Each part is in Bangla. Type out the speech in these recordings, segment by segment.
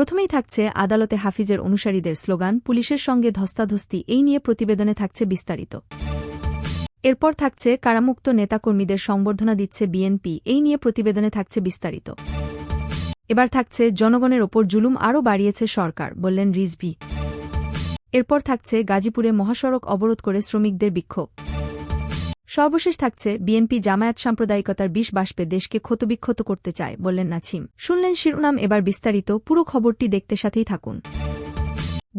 প্রথমেই থাকছে আদালতে হাফিজের অনুসারীদের স্লোগান, পুলিশের সঙ্গে ধস্তাধস্তি, এই নিয়ে প্রতিবেদনে থাকছে বিস্তারিত। এরপর থাকছে কারামুক্ত নেতাকর্মীদের সংবর্ধনা দিচ্ছে বিএনপি, এই নিয়ে প্রতিবেদনে থাকছে বিস্তারিত। এবার থাকছে জনগণের ওপর জুলুম আরও বাড়িয়েছে সরকার, বললেন রিজভি। এরপর থাকছে গাজীপুরে মহাসড়ক অবরোধ করে শ্রমিকদের বিক্ষোভ। সর্বশেষ থাকছে বিএনপি জামায়াত সাম্প্রদায়িকতার বিষ বাষ্পে দেশকে ক্ষতবিক্ষত করতে চায়, বললেন নাছিম। শুনলেন শিরোনাম, এবার বিস্তারিত। পুরো খবরটি দেখতে সাথেই থাকুন।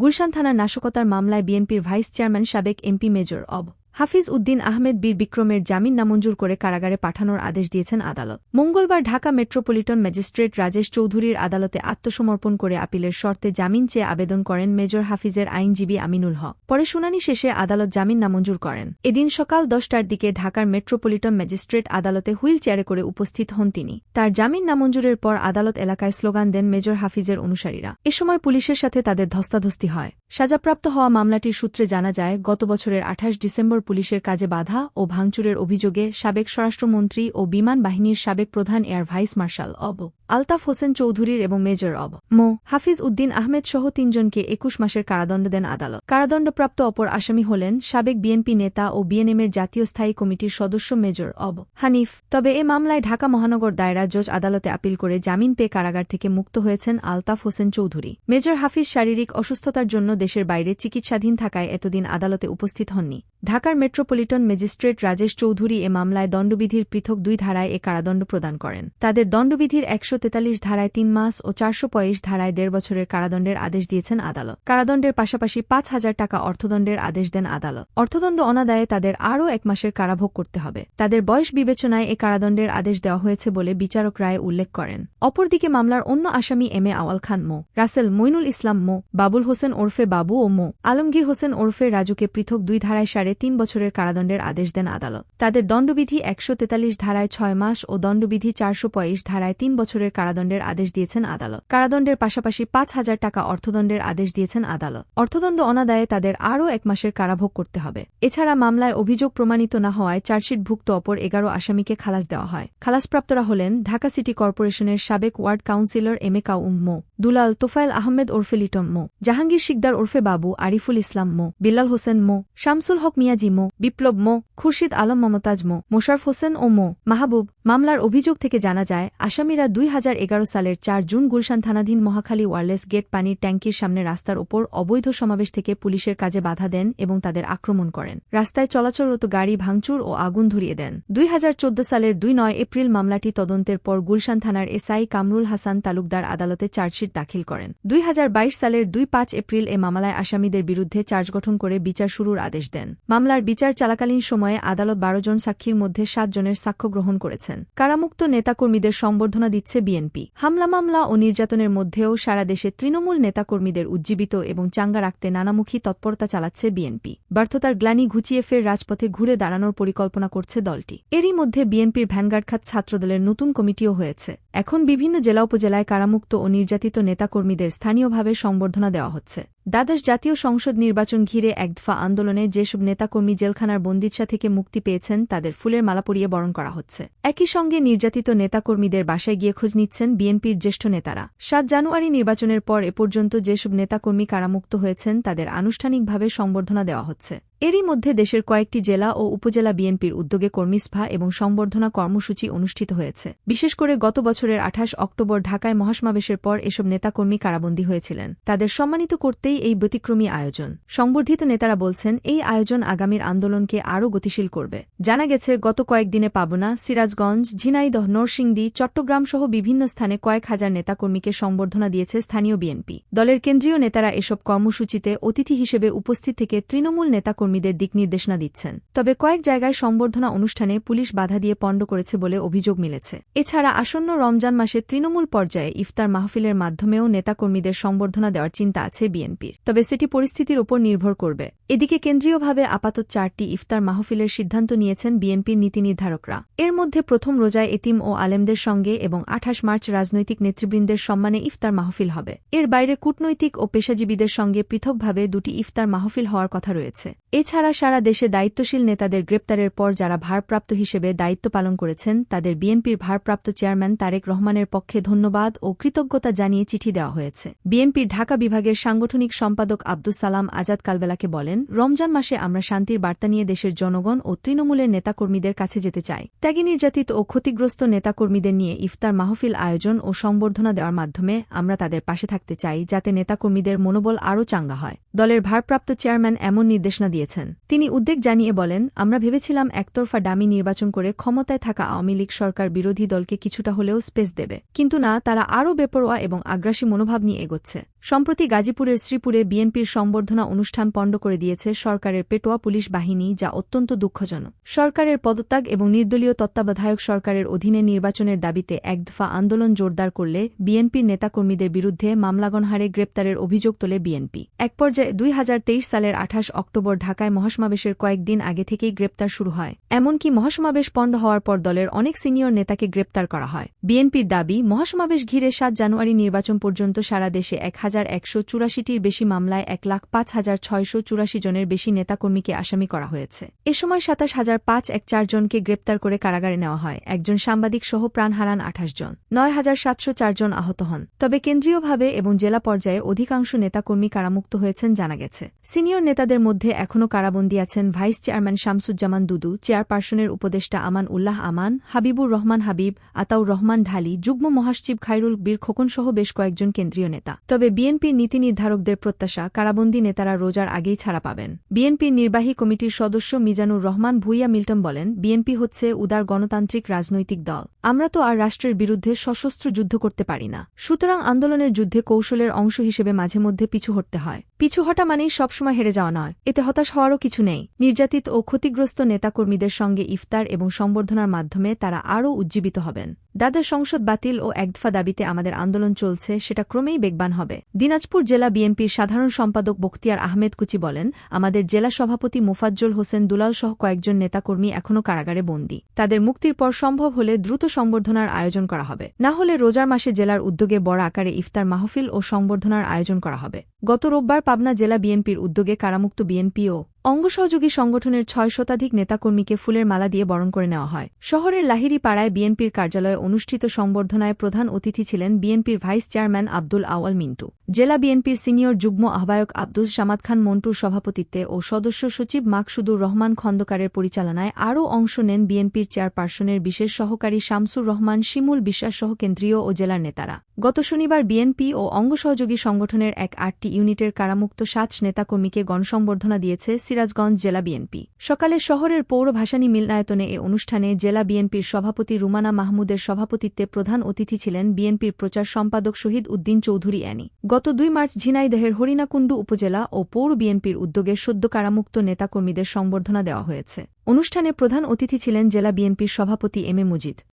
গুলশান থানার নাশকতার মামলায় বিএনপির ভাইস চেয়ারম্যান সাবেক এমপি মেজর অব হাফিজ উদ্দিন আহমেদ বীর বিক্রমের জামিন নামঞ্জুর করে কারাগারে পাঠানোর আদেশ দিয়েছেন আদালত। মঙ্গলবার ঢাকা মেট্রোপলিটন ম্যাজিস্ট্রেট রাজেশ চৌধুরীর আদালতে আত্মসমর্পণ করে আপিলের শর্তে জামিন চেয়ে আবেদন করেন মেজর হাফিজের আইনজীবী আমিনুল হক। পরে শুনানি শেষে আদালত জামিন নামঞ্জুর করেন। এদিন সকাল দশটার দিকে ঢাকার মেট্রোপলিটন ম্যাজিস্ট্রেট আদালতে হুইল চেয়ারে করে উপস্থিত হন তিনি। তার জামিন নামঞ্জুরের পর আদালত এলাকায় স্লোগান দেন মেজর হাফিজের অনুসারীরা। এ সময় পুলিশের সাথে তাদের ধস্তাধস্তি হয়। সাজাপ্রাপ্ত হওয়া মামলাটির সূত্রে জানা যায়, গত বছরের আঠাশ ডিসেম্বর পুলিশের কাজে বাধা ও ভাঙচুরের অভিযোগে সাবেক স্বরাষ্ট্রমন্ত্রী ও বিমান বাহিনীর সাবেক প্রধান এয়ার ভাইস মার্শাল অব আলতাফ হোসেন চৌধুরীর এবং মেজর অব মো হাফিজ উদ্দিন আহমেদ সহ তিনজনকে একুশ মাসের কারাদণ্ড দেন আদালত। কারাদণ্ডপ্রাপ্ত অপর আসামি হলেন সাবেক বিএনপি নেতা ও বিএনএমের জাতীয় স্থায়ী কমিটির সদস্য মেজর অব হানিফ। তবে এ মামলায় ঢাকা মহানগর দায়রা জজ আদালতে আপিল করে জামিন পেয়ে কারাগার থেকে মুক্ত হয়েছেন আলতাফ হোসেন চৌধুরী। মেজর হাফিজ শারীরিক অসুস্থতার জন্য দেশের বাইরে চিকিৎসাধীন থাকায় এতদিন আদালতে উপস্থিত হননি। ঢাকার মেট্রোপলিটন ম্যাজিস্ট্রেট রাজেশ চৌধুরী এ মামলায় দণ্ডবিধির পৃথক দুই ধারায় এ কারাদণ্ড প্রদান করেন। তাদের দণ্ডবিধির একশো তেতাল্লিশ ধারায় তিন মাস ও চারশো ধারায় দেড় বছরের কারাদণ্ডের আদেশ দিয়েছেন আদালত। কারাদণ্ডের পাশাপাশি পাঁচ হাজার টাকা অর্থদণ্ডের আদেশ দেন আদালত। অর্থদণ্ড অনাদায়ে তাদের আরও এক মাসের কারাভোগ করতে হবে। তাদের বয়স বিবেচনায় এ কারাদণ্ডের আদেশ দেওয়া হয়েছে বলে বিচারক রায় উল্লেখ করেন। অপরদিকে মামলার অন্য আসামি এম এ আওয়াল খান মো, রাসেল মইনুল ইসলাম মো, বাবুল হোসেন ওরফে বাবু ও মো, আলমগীর হোসেন ওরফে রাজুকে পৃথক দুই ধারায় সাড়ে তিন বছরের কারাদণ্ডের আদেশ দেন আদালত। তাদের দণ্ডবিধি একশো তেতাল্লিশ ধারায় ছয় মাস ও দণ্ডবিধি চারশো ধারায় তিন বছরের কারাদণ্ডের আদেশ দিয়েছেন আদালত। কারাদণ্ডের পাশাপাশি পাঁচ হাজার টাকা অর্থদণ্ডের আদেশ দিয়েছেন আদালত। অর্থদণ্ড অনাদায়ে তাদের আরও এক মাসের কারাভোগ করতে হবে। এছাড়া মামলায় অভিযোগ প্রমাণিত না হওয়ায় চার্জশিটভুক্ত অপর এগারো আসামিকে খালাস দেওয়া হয়। খালাসপ্রাপ্তরা হলেন ঢাকা সিটি কর্পোরেশনের সাবেক ওয়ার্ড কাউন্সিলর এম এ মো। দুলাল তোফায়েল আহমেদ ওরফে লিটন মো, জাহাঙ্গীর শিকদার ওরফে বাবু, আরিফুল ইসলাম মো, বিল্লাল হোসেন মো, শামসুল হক মিয়াজি মো, বিপ্লব মো, খুরশিদ আলম মমতাজ মো, মোশারফ হোসেন ও মো, মাহবুব মামলার অভিযোগ থেকে জানা যায়, আসামিরা দুই হাজার এগারো সালের চার জুন গুলশান থানাধীন মহাখালী ওয়ারলেস গেট পানির ট্যাঙ্কির সামনে রাস্তার ওপর অবৈধ সমাবেশ থেকে পুলিশের কাজে বাধা দেন এবং তাদের আক্রমণ করেন। রাস্তায় চলাচলরত গাড়ি ভাঙচুর ও আগুন ধরিয়ে দেন। দুই হাজার চোদ্দ সালের দুই নয় এপ্রিল মামলাটি তদন্তের পর গুলশান থানার এসআই কামরুল হাসান তালুকদার আদালতে চার্জশিট দাখিল করেন। দুই হাজার বাইশ সালের দুই পাঁচ এপ্রিল এ মামলায় আসামিদের বিরুদ্ধে চার্জ গঠন করে বিচার শুরুর আদেশ দেন। মামলার বিচার চলাকালীন সময়ে আদালত বারো জন সাক্ষীর মধ্যে সাত জনের সাক্ষ্য গ্রহণ করেছেন। কারামুক্ত নেতাকর্মীদের সম্বর্ধনা দিচ্ছে বিএনপি। হামলা মামলা ও নির্যাতনের মধ্যেও সারা দেশে তৃণমূল নেতাকর্মীদের উজ্জীবিত এবং চাঙ্গা রাখতে নানামুখী তৎপরতা চালাচ্ছে বিএনপি। ব্যর্থতার গ্লানি ঘুচিয়ে ফের রাজপথে ঘুরে দাঁড়ানোর পরিকল্পনা করছে দলটি। এরই মধ্যে বিএনপির ভ্যানগার্ড খাত ছাত্রদলের নতুন কমিটিও হয়েছে। এখন বিভিন্ন জেলা উপজেলায় কারামুক্ত ও নির্যাতিত নেতাকর্মীদের স্থানীয়ভাবে সম্বর্ধনা দেওয়া হচ্ছে। দ্বাদশ জাতীয় সংসদ নির্বাচন ঘিরে একদফা আন্দোলনে যেসব নেতাকর্মী জেলখানার বন্দিচ্ছা থেকে মুক্তি পেয়েছেন, তাদের ফুলের মালা পরিয়ে বরণ করা হচ্ছে। একই সঙ্গে নির্যাতিত নেতাকর্মীদের বাসায় গিয়ে খোঁজ নিচ্ছেন বিএনপির জ্যেষ্ঠ নেতারা। সাত জানুয়ারি নির্বাচনের পর এ পর্যন্ত যেসব নেতাকর্মী কারামুক্ত হয়েছেন, তাদের আনুষ্ঠানিকভাবে সম্বর্ধনা দেওয়া হচ্ছে। এরই মধ্যে দেশের কয়েকটি জেলা ও উপজেলা বিএনপির উদ্যোগে কর্মীসভা এবং সংবর্ধনা কর্মসূচি অনুষ্ঠিত হয়েছে। বিশেষ করে গত বছরের আঠাশ অক্টোবর ঢাকায় মহাসমাবেশের পর এসব নেতাকর্মী কারাবন্দী হয়েছিলেন। তাদের সম্মানিত করতেই এই ব্যতিক্রমী আয়োজন। সংবর্ধিত নেতারা বলছেন, এই আয়োজন আগামীর আন্দোলনকে আরও গতিশীল করবে। জানা গেছে, গত কয়েকদিনে পাবনা, সিরাজগঞ্জ, ঝিনাইদহ, নরসিংদী চট্টগ্রাম সহ বিভিন্ন স্থানে কয়েক হাজার নেতাকর্মীকে সংবর্ধনা দিয়েছে স্থানীয় বিএনপি। দলের কেন্দ্রীয় নেতারা এসব কর্মসূচিতে অতিথি হিসেবে উপস্থিত থেকে তৃণমূল নেতাকর্মী কর্মীদের দিক নির্দেশনা দিচ্ছেন। তবে কয়েক জায়গায় সম্বর্ধনা অনুষ্ঠানে পুলিশ বাধা দিয়ে পণ্ড করেছে বলে অভিযোগ মিলেছে। এছাড়া আসন্ন রমজান মাসে তৃণমূল পর্যায়ে ইফতার মাহফিলের মাধ্যমেও নেতাকর্মীদের সম্বর্ধনা দেওয়ার চিন্তা আছে বিএনপির। তবে সেটি পরিস্থিতির উপর নির্ভর করবে। এদিকে কেন্দ্রীয়ভাবে আপাতত চারটি ইফতার মাহফিলের সিদ্ধান্ত নিয়েছেন বিএনপির নীতি নির্ধারকরা। এর মধ্যে প্রথম রোজায় এতিম ও আলেমদের সঙ্গে এবং আঠাশ মার্চ রাজনৈতিক নেতৃবৃন্দের সম্মানে ইফতার মাহফিল হবে। এর বাইরে কূটনৈতিক ও পেশাজীবীদের সঙ্গে পৃথকভাবে দুটি ইফতার মাহফিল হওয়ার কথা রয়েছে। এছাড়া সারা দেশে দায়িত্বশীল নেতাদের গ্রেপ্তারের পর যারা ভারপ্রাপ্ত হিসেবে দায়িত্ব পালন করেছেন, তাদের বিএনপির ভারপ্রাপ্ত চেয়ারম্যান তারেক রহমানের পক্ষে ধন্যবাদ ও কৃতজ্ঞতা জানিয়ে চিঠি দেওয়া হয়েছে। বিএনপির ঢাকা বিভাগের সাংগঠনিক সম্পাদক আব্দুল সালাম আজাদ কালবেলাকে বলেন, রমজান মাসে আমরা শান্তির বার্তা নিয়ে দেশের জনগণ ও তৃণমূলের নেতাকর্মীদের কাছে যেতে চাই। ত্যাগী নির্যাতিত ও ক্ষতিগ্রস্ত নেতাকর্মীদের নিয়ে ইফতার মাহফিল আয়োজন ও সংবর্ধনা দেওয়ার মাধ্যমে আমরা তাদের পাশে থাকতে চাই, যাতে নেতাকর্মীদের মনোবল আরও চাঙ্গা হয়। দলের ভারপ্রাপ্ত চেয়ারম্যান এমন নির্দেশনা দিয়েছেন তিনি উদ্বেগ জানিয়ে বলেন, আমরা ভেবেছিলাম একতরফা ডামি নির্বাচন করে ক্ষমতায় থাকা আওয়ামী লীগ সরকার বিরোধী দলকে কিছুটা হলেও স্পেস দেবে। কিন্তু না, তারা আরও বেপরোয়া এবং আগ্রাসী মনোভাব নিয়ে এগোচ্ছে। সম্প্রতি গাজীপুরের শ্রীপুরে বিএনপির সম্বর্ধনা অনুষ্ঠান পণ্ড করে দিয়েছে সরকারের পেটোয়া পুলিশ বাহিনী, যা অত্যন্ত দুঃখজনক। সরকারের পদত্যাগ এবং নির্দলীয় তত্ত্বাবধায়ক সরকারের অধীনে নির্বাচনের দাবিতে একদফা আন্দোলন জোরদার করলে বিএনপির নেতাকর্মীদের বিরুদ্ধে মামলাগণ হারে গ্রেপ্তারের অভিযোগ তোলে বিএনপি। এক পর্যায়ে দুই হাজার তেইশ সালের আঠাশ অক্টোবর ঢাকায় মহাসমাবেশের কয়েকদিন আগে থেকেই গ্রেপ্তার শুরু হয়। এমনকি মহাসমাবেশ পণ্ড হওয়ার পর দলের অনেক সিনিয়র নেতাকে গ্রেপ্তার করা হয়। বিএনপির দাবি, মহাসমাবেশ ঘিরে সাত জানুয়ারি নির্বাচন পর্যন্ত সারা দেশে এক হাজার একশো চুরাশিটির বেশি মামলায় এক লাখ পাঁচ হাজার ছয়শো চুরাশি জনের বেশি নেতাকর্মীকে আসামি করা হয়েছে। এ সময় সাতাশ হাজার পাঁচ এক চারজনকে গ্রেপ্তার করে কারাগারে নেওয়া হয়। একজন সাংবাদিক সহ প্রাণ হারান আঠাশ জন। নয় হাজার সাতশো চারজন আহত হন। তবে কেন্দ্রীয়ভাবে এবং জেলা পর্যায়ে অধিকাংশ নেতাকর্মী কারামুক্ত হয়েছেন জানা গেছে। সিনিয়র নেতাদের মধ্যে এখনও কারাবন্দী আছেন ভাইস চেয়ারম্যান শামসুজ্জামান দুদু, চেয়ারপারসনের উপদেষ্টা আমান উল্লাহ আমান, হাবিবুর রহমান হাবিব, আতাউর রহমান ঢালি, যুগ্ম মহাসচিব খাইরুল বীর খোকনসহ বেশ কয়েকজন কেন্দ্রীয় নেতা। তবে বিএনপির নীতি নির্ধারকদের প্রত্যাশা কারাবন্দী নেতারা রোজার আগেই ছাড়া পাবেন। বিএনপির নির্বাহী কমিটির সদস্য মিজানুর রহমান ভুইয়া মিল্টন বলেন, বিএনপি হচ্ছে উদার গণতান্ত্রিক রাজনৈতিক দল। আমরা তো আর রাষ্ট্রের বিরুদ্ধে সশস্ত্র যুদ্ধ করতে পারি না। সুতরাং আন্দোলনের যুদ্ধে কৌশলের অংশ হিসেবে মাঝে মধ্যে পিছু হটতে হয়। পিছু হটা মানেই সবসময় হেরে যাওয়া নয়। এতে হতাশ হওয়ারও কিছু নেই। নির্যাতিত ও ক্ষতিগ্রস্ত নেতাকর্মীদের সঙ্গে ইফতার এবং সম্বর্ধনার মাধ্যমে তারা আরও উজ্জীবিত হবেন। দাদের সংসদ বাতিল ও একদফা দাবিতে আমাদের আন্দোলন চলছে, সেটা ক্রমেই বেগবান হবে। দিনাজপুর জেলা বিএনপির সাধারণ সম্পাদক বখতিয়ার আহমেদ কুচি বলেন, আমাদের জেলা সভাপতি মোফাজ্জল হোসেন দুলাল সহ কয়েকজন নেতাকর্মী এখনও কারাগারে বন্দী। তাদের মুক্তির পর সম্ভব হলে দ্রুত সম্বর্ধনার আয়োজন করা হবে। না হলে রোজার মাসে জেলার উদ্যোগে বড় আকারে ইফতার মাহফিল ও সম্বর্ধনার আয়োজন করা হবে। গত রোববার পাবনা জেলা বিএনপির উদ্যোগে কারামুক্ত বিএনপি ও অঙ্গসহযোগী সংগঠনের ছয় শতাধিক নেতাকর্মীকে ফুলের মালা দিয়ে বরণ করে নেওয়া হয়। শহরের লাহিরি পাড়ায় বিএনপির কার্যালয়ে অনুষ্ঠিত সংবর্ধনায় প্রধান অতিথি ছিলেন বিএনপির ভাইস চেয়ারম্যান আব্দুল আওয়াল মিন্টু। জেলা বিএনপির সিনিয়র যুগ্ম আহ্বায়ক আব্দুল সামাদ খান মন্টুর সভাপতিত্বে ও সদস্য সচিব মাকসুদুর রহমান খন্দকারের পরিচালনায় আরও অংশ নেন বিএনপির চেয়ারপারসনের বিশেষ সহকারী শামসুর রহমান, শিমুল বিশ্বাসসহ কেন্দ্রীয় ও জেলার নেতারা। গত শনিবার বিএনপি ও অঙ্গসহযোগী সংগঠনের এক আটটি ইউনিটের কারামুক্ত সাত নেতাকর্মীকে গণসংবর্ধনা দিয়েছে সিরাজগঞ্জ জেলা বিএনপি। সকালে শহরের পৌর ভাসানী মিলনায়তনে এ অনুষ্ঠানে জেলা বিএনপির সভাপতি রুমানা মাহমুদের সভাপতিত্বে প্রধান অতিথি ছিলেন বিএনপির প্রচার সম্পাদক শহীদ উদ্দিন চৌধুরী অ্যানি। গত দুই মার্চ ঝিনাইদহের হরিণাকুণ্ডু উপজেলা ও পৌর বিএনপির উদ্যোগে সদ্য কারামুক্ত নেতাকর্মীদের সংবর্ধনা দেওয়া হয়েছে। অনুষ্ঠানে প্রধান অতিথি ছিলেন জেলা বিএনপির সভাপতি এম এ মুজিদ।